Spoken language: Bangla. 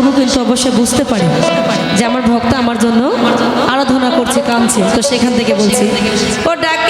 সে কিন্তু অবশ্যই বুঝতে পারে যে আমার ভক্ত আমার জন্য আরাধনা করছে, কাঁদছে। তো সেখান থেকে বলছি। ও ডাকে